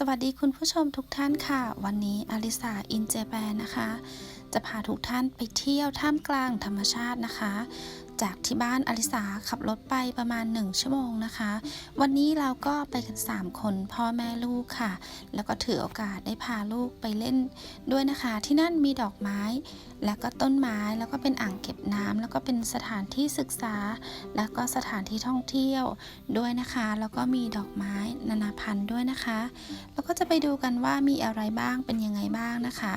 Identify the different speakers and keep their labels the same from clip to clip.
Speaker 1: สวัสดีคุณผู้ชมทุกท่านค่ะ วันนี้อลิสาอินเจแปนนะคะ จะพาทุกท่านไปเที่ยวท่ามกลางธรรมชาตินะคะ จากที่บ้านอลิสาขับรถไปประมาณ 1 ชั่วโมงนะคะ วันนี้เราก็ไปกัน 3 คนพ่อแม่ลูกค่ะ แล้วก็ถือโอกาสได้พาลูกไปเล่นด้วยนะคะ ที่นั่นมีดอกไม้ แล้วก็ต้นไม้แล้วก็เป็นอ่างเก็บน้ำแล้วก็เป็นสถานที่ศึกษา แล้วก็สถานที่ท่องเที่ยวด้วยนะคะ แล้วก็มีดอกไม้นานาพันธุ์ด้วยนะคะ แล้วก็จะไปดูกันว่ามีอะไรบ้างเป็นยังไงบ้างนะคะ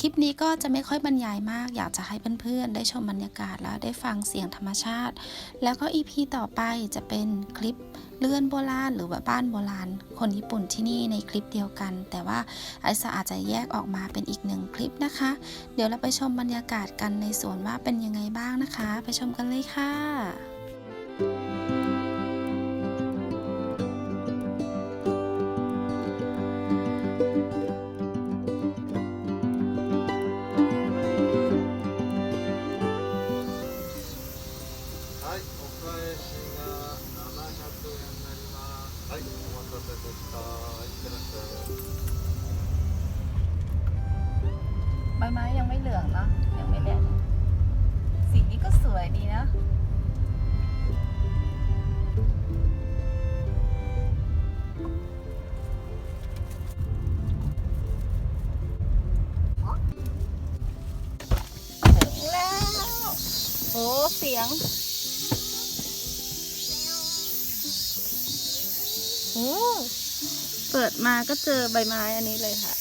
Speaker 1: คลิปนี้ก็จะไม่ค่อยบรรยายมาก อยากจะให้เพื่อนๆ ได้ชมบรรยากาศแล้วได้ฟังเสียงธรรมชาติ แล้วก็ EP ต่อไปจะเป็นคลิปเลื่อนโบราณหรือว่าบ้านโบราณ คนญี่ปุ่นที่นี่ในคลิปเดียวกัน แต่ว่าไอซาอาจจะแยกออกมาเป็นอีกหนึ่งคลิปนะคะ เดี๋ยวเราไปชมบรรยากาศกันในสวนว่าเป็นยังไงบ้างนะคะ ไปชมกันเลยค่ะ
Speaker 2: はい、
Speaker 3: เสียงโอ้เปิดมาก็เจอใบไม้อันนี้เลยค่ะ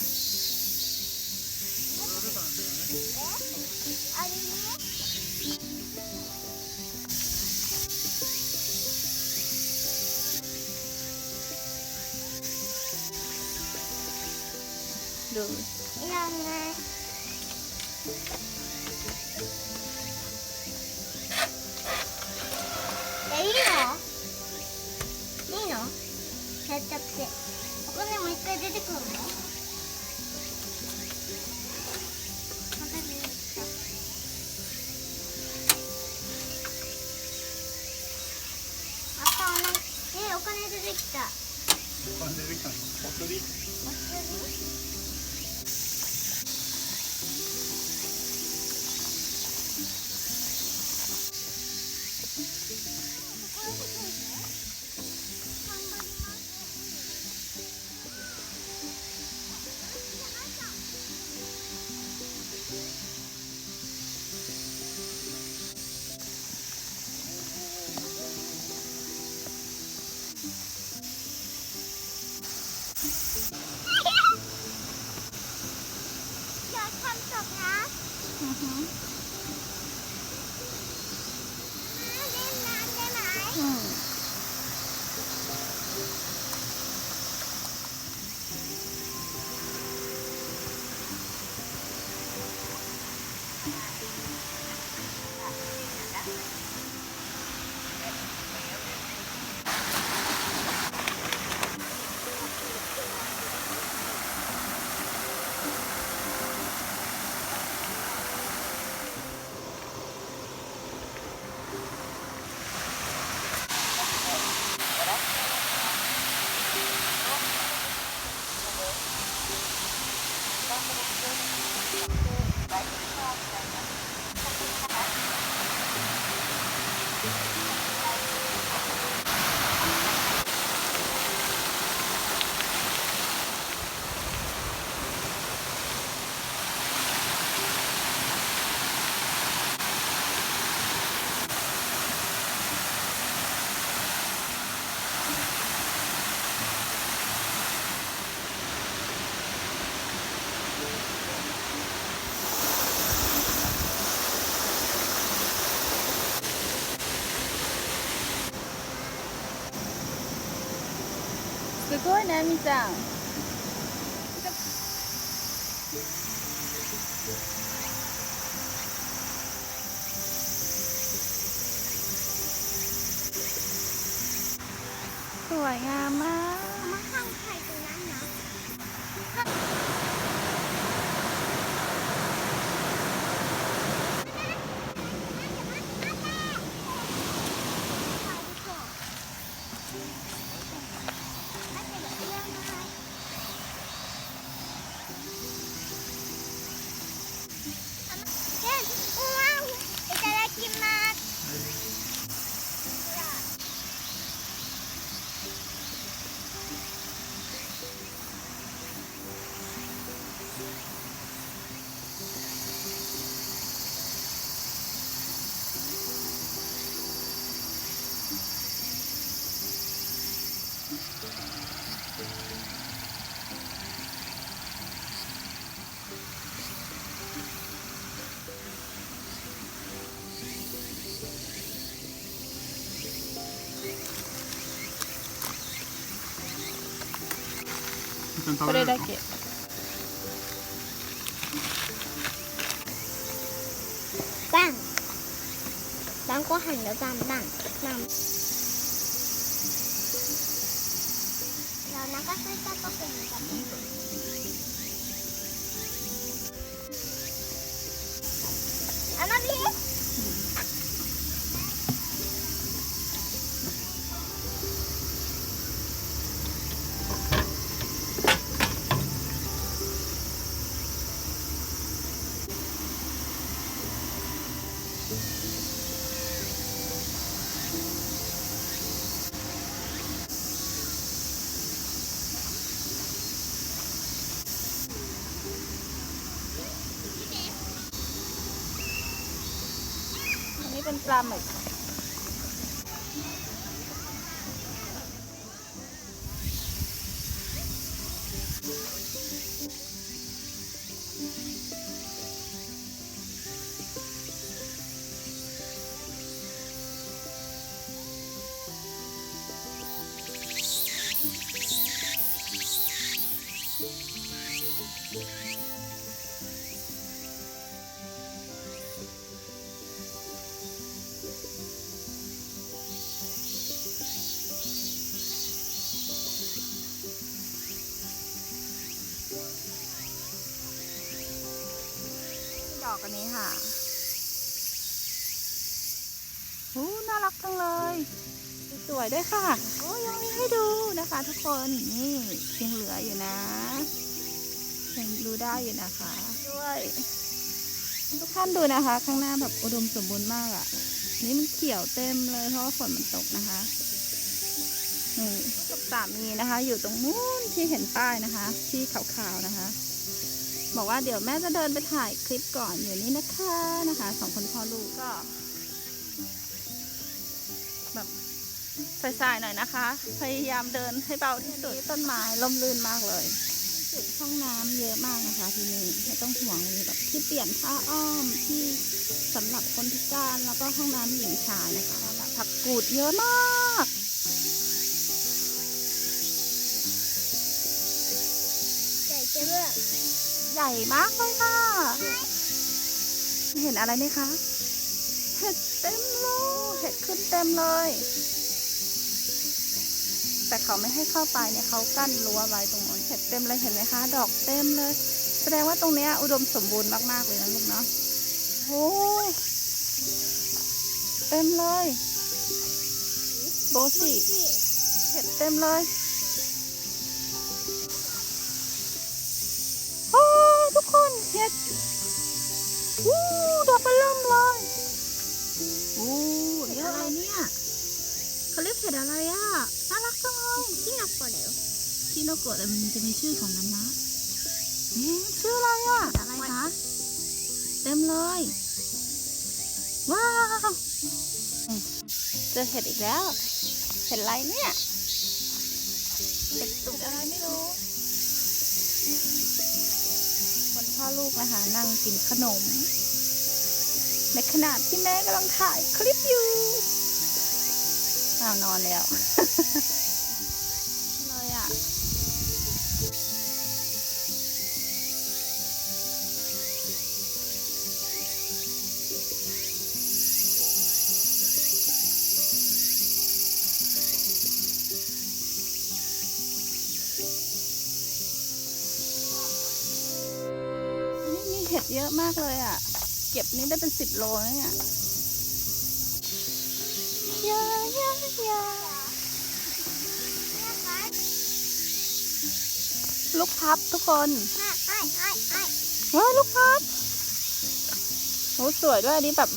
Speaker 3: ดู
Speaker 4: ยังไง いいの？いいの？やっちゃって。お金もう一回出てくるの？
Speaker 3: すごいねみちゃん。こ
Speaker 2: れ
Speaker 3: だけ。
Speaker 4: バン晩ご飯のバンバン。バンがついた時にだ
Speaker 3: け花火 เป็นปลาหมึก ดอกอันนี้ค่ะโอ้น่ารักจังเลย สวยด้วยค่ะ โอ้ยังมีให้ดูนะคะ ทุกคน นี่ยังเหลืออยู่นะยังดูได้อยู่นะคะ ด้วย ทุกท่านดูนะคะ ข้างหน้าแบบอุดมสมบูรณ์มากอะ่ะ นี่มันเขียวเต็มเลยเพราะฝนมันตกนะคะนี่กับสามีนะคะ อยู่ตรงนู้นที่เห็นป้ายนะคะ ที่ขาวๆนะคะ บอกว่าเดี๋ยวแม่จะเดินไปถ่ายคลิปก่อนอยู่นี่นะคะนะคะสองคนพ่อลูกก็ แบบสายๆหน่อยนะคะ พยายามเดินให้เบาที่สุดต้นไม้ล่มลื่นมากเลยจุดห้องน้ำเยอะมากนะคะที่นี่ไม่ต้องห่วงเลยแบบที่เปลี่ยนผ้าอ้อมที่สำหรับคนพิการแล้วก็ห้องน้ำหญิงชายนะคะแบบผักกูดเยอะมาก
Speaker 4: ใหญ่
Speaker 3: มากเลยค่ะ เห็นอะไรไหมคะ เห็ดเต็มเลยเห็ดขึ้นเต็มเลย แต่เขาไม่ให้เข้าไปเนี่ยเขากั้นรั้วไว้ตรงนู้นเห็ดเต็มเลยเห็นไหมคะ ดอกเต็มเลย แสดงว่าตรงเนี้ยอุดมสมบูรณ์มากๆเลยนะลูกเนาะโอ้เต็มเลย โบสิเห็ดเต็มเลย ดวู้ดอกมันเริ่มเลยโอ้เยอะเลยเนี่ยเขาเรียกเห็ดอะไรอะน่ารักจังเลย
Speaker 4: ที่นักกว่าแล้ว
Speaker 3: ที่เรากดมันจะมีชื่อของมันนะนี่ชื่ออะไรอะอะไรคะเต็มเลยว้าวอืมเจอเห็ดอีกแล้ว เห็ดอะไรเนี่ยเห็ดตุ พ่อลูกนะคะ นั่งกินขนม ในขณะที่แม่กำลังถ่ายคลิปอยู่อ้าวนอนแล้ว เห็ดเยอะมากเลยอะ เก็บนี่ได้เป็นสิบโลนะเนี่ยยายายาลูกพับทุกคน
Speaker 4: ไอ้ไอ้ไอ้
Speaker 3: ว้าวลูกพับโอ้สวยด้วยอันนี้แบบ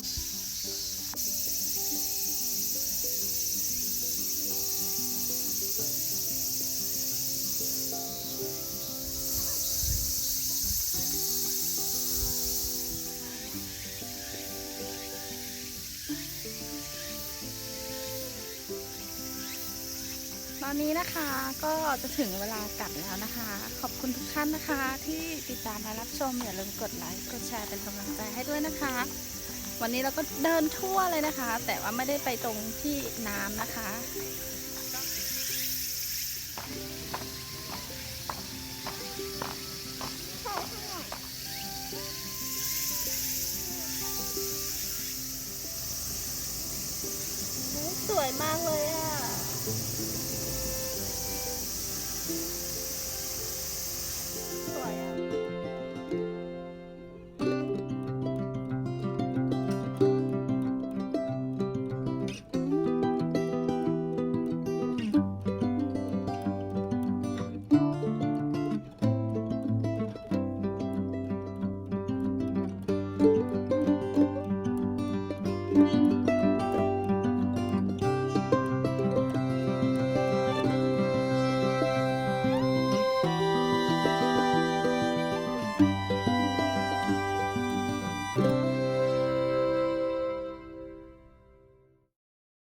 Speaker 3: อนนี้นะคะก็จะถึงเวลากลับแล้วนะคะ ขอบคุณทุกท่านนะคะ ที่ติดตามและรับชมอย่าลืมกดไลค์กดแชร์เป็นกำลังใจให้ด้วยนะคะ วันนี้เราก็เดินทั่วเลยนะคะ แต่ว่าไม่ได้ไปตรงที่น้ำนะคะ
Speaker 4: Thank you.